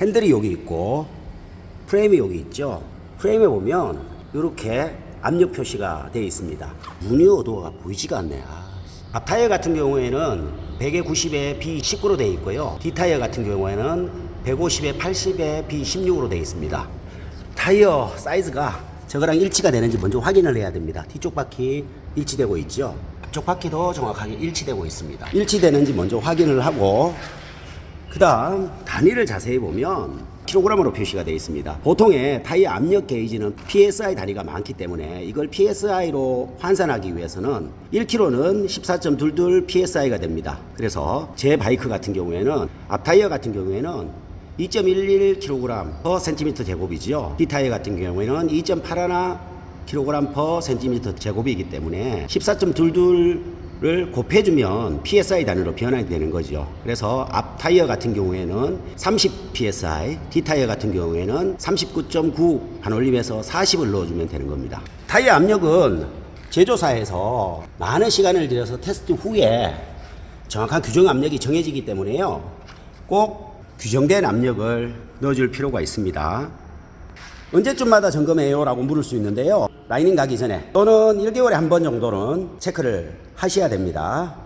핸들이 여기 있고 프레임이 여기 있죠. 프레임에 보면 이렇게 압력 표시가 되어 있습니다. 문의 오도가 보이지가 않네. 아, 앞 타이어 같은 경우에는 100에 90에 B19로 되어 있고요. 뒤 타이어 같은 경우에는 150에 80에 B16으로 되어 있습니다. 타이어 사이즈가 저거랑 일치가 되는지 먼저 확인을 해야 됩니다. 뒤쪽 바퀴 일치되고 있죠. 앞쪽 바퀴도 정확하게 일치되고 있습니다. 일치되는지 먼저 확인을 하고 그 다음 단위를 자세히 보면 킬로그램으로 표시가 되어 있습니다. 보통의 타이어 압력 게이지는 PSI 단위가 많기 때문에 이걸 PSI로 환산하기 위해서는 1kg는 14.22 PSI가 됩니다. 그래서 제 바이크 같은 경우에는 앞 타이어 같은 경우에는 2.11kg per cm 제곱이지요. 뒤 타이어 같은 경우에는 2.81 kg per cm 제곱이기 때문에 14.22 를 곱해주면 PSI 단위로 변환이 되는 거죠. 그래서 앞 타이어 같은 경우에는 30 PSI, 뒤 타이어 같은 경우에는 39.9 반올림에서 40을 넣어주면 되는 겁니다. 타이어 압력은 제조사에서 많은 시간을 들여서 테스트 후에 정확한 규정 압력이 정해지기 때문에요. 꼭 규정된 압력을 넣어줄 필요가 있습니다. 언제쯤마다 점검해요? 라고 물을 수 있는데요. 라이닝 가기 전에 또는 1개월에 한 번 정도는 체크를 하셔야 됩니다.